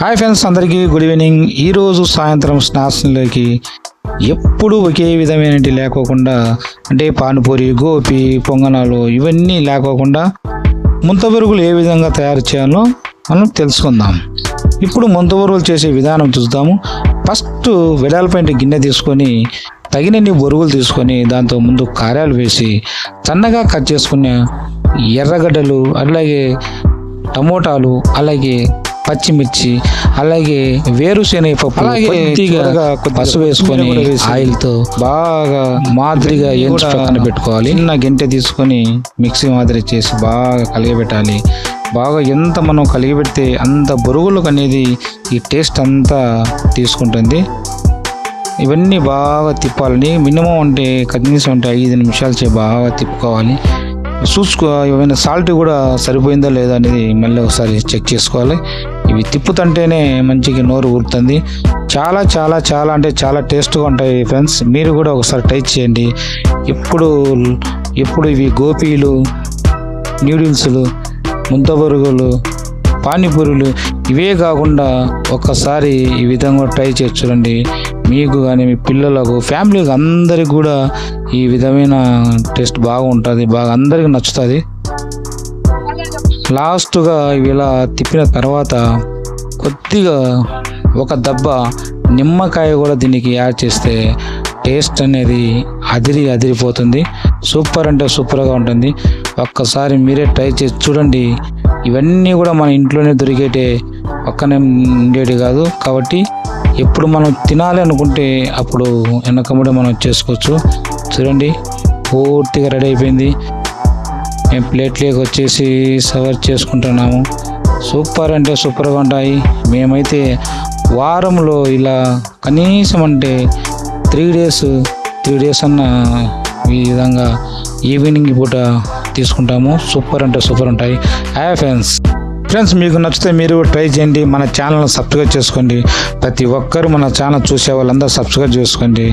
Hi friends అందరికీ good evening ఈరోజు సాయంత్రం స్నాక్స్లోకి ఎప్పుడు ఒకే విధమైన లేకోకుండా అంటే పానీపూరి గోపి పొంగనాలు ఇవన్నీ లేకోకుండా ముంతబరుగులు ఏ విధంగా తయారు చేయాలో మనం తెలుసుకుందాం. ఇప్పుడు ముంతబరుగులు చేసే విధానం చూద్దాము. ఫస్ట్ వెడల్పైన గిన్నె తీసుకొని తగినన్ని బొరుగులు తీసుకొని దాంతో ముందు కారాలు వేసి సన్నగా కట్ చేసుకున్న ఎర్రగడ్డలు అలాగే టమోటాలు అలాగే పచ్చిమిర్చి అలాగే వేరుశెనగ పప్పు కొద్దిగా పసుపు వేసుకొని ఆయిల్తో బాగా మాదిరిగా ఎంచి పక్కన పెట్టుకోవాలి. చిన్న గంటె తీసుకొని మిక్సీ మాదిరి చేసి బాగా కలిగబెట్టాలి బాగా ఎంత మనం కలిగిపెడితే అంత బొరుగులకు అనేది ఈ టేస్ట్ అంతా తీసుకుంటుంది. ఇవన్నీ బాగా తిప్పాలని మినిమం అంటే కనీసం అంటే ఐదు నిమిషాలు చే బాగా తిప్పుకోవాలి. చూసుకో ఏమైనా సాల్ట్ కూడా సరిపోయిందా లేదా అనేది మళ్ళీ ఒకసారి చెక్ చేసుకోవాలి. ఇవి తిప్పుతుంటేనే మంచిగా నోరు ఊరుతుంది. చాలా చాలా చాలా అంటే చాలా టేస్ట్గా ఉంటాయి ఫ్రెండ్స్. మీరు కూడా ఒకసారి ట్రై చేయండి. ఎప్పుడు ఎప్పుడు ఇవి గోపీలు న్యూడిల్స్లు ముంతబరుగులు పానీపూరీలు ఇవే కాకుండా ఒక్కసారి ఈ విధంగా ట్రై చేసి చూడండి. మీకు కానీ మీ పిల్లలకు ఫ్యామిలీకి అందరికి కూడా ఈ విధమైన టేస్ట్ బాగుంటుంది. బాగా అందరికి నచ్చుతుంది. లాస్ట్గా ఇలా తిప్పిన తర్వాత కొద్దిగా ఒక దెబ్బ నిమ్మకాయ కూడా దీనికి యాడ్ చేస్తే టేస్ట్ అనేది అదిరి అదిరిపోతుంది. సూపర్ అంటే సూపర్గా ఉంటుంది. ఒక్కసారి మీరే ట్రై చేసి చూడండి. ఇవన్నీ కూడా మన ఇంట్లోనే దొరికేటే పక్కనే ఉండేటి కాదు. కాబట్టి ఎప్పుడు మనం తినాలి అనుకుంటే అప్పుడు వెనకముడే మనం చేసుకోవచ్చు. చూడండి పూర్తిగా రెడీ అయిపోయింది. మేము ప్లేట్లోకి వచ్చేసి సర్వ్ చేసుకుంటున్నాము. సూపర్ అంటే సూపర్గా ఉంటాయి. మేమైతే వారంలో ఇలా కనీసం అంటే త్రీ డేస్ త్రీ డేస్ అన్న ఈ విధంగా ఈవినింగ్ పూట తీసుకుంటాము. సూపర్ అంటే సూపర్ ఉంటాయి. హాయ్ ఫ్రెండ్స్ ఫ్రెండ్స్ మీకు నచ్చితే మీరు ట్రై చేయండి. మన ఛానల్ని సబ్స్క్రైబ్ చేసుకోండి. ప్రతి ఒక్కరు మన ఛానల్ చూసే వాళ్ళందరూ సబ్స్క్రైబ్ చేసుకోండి.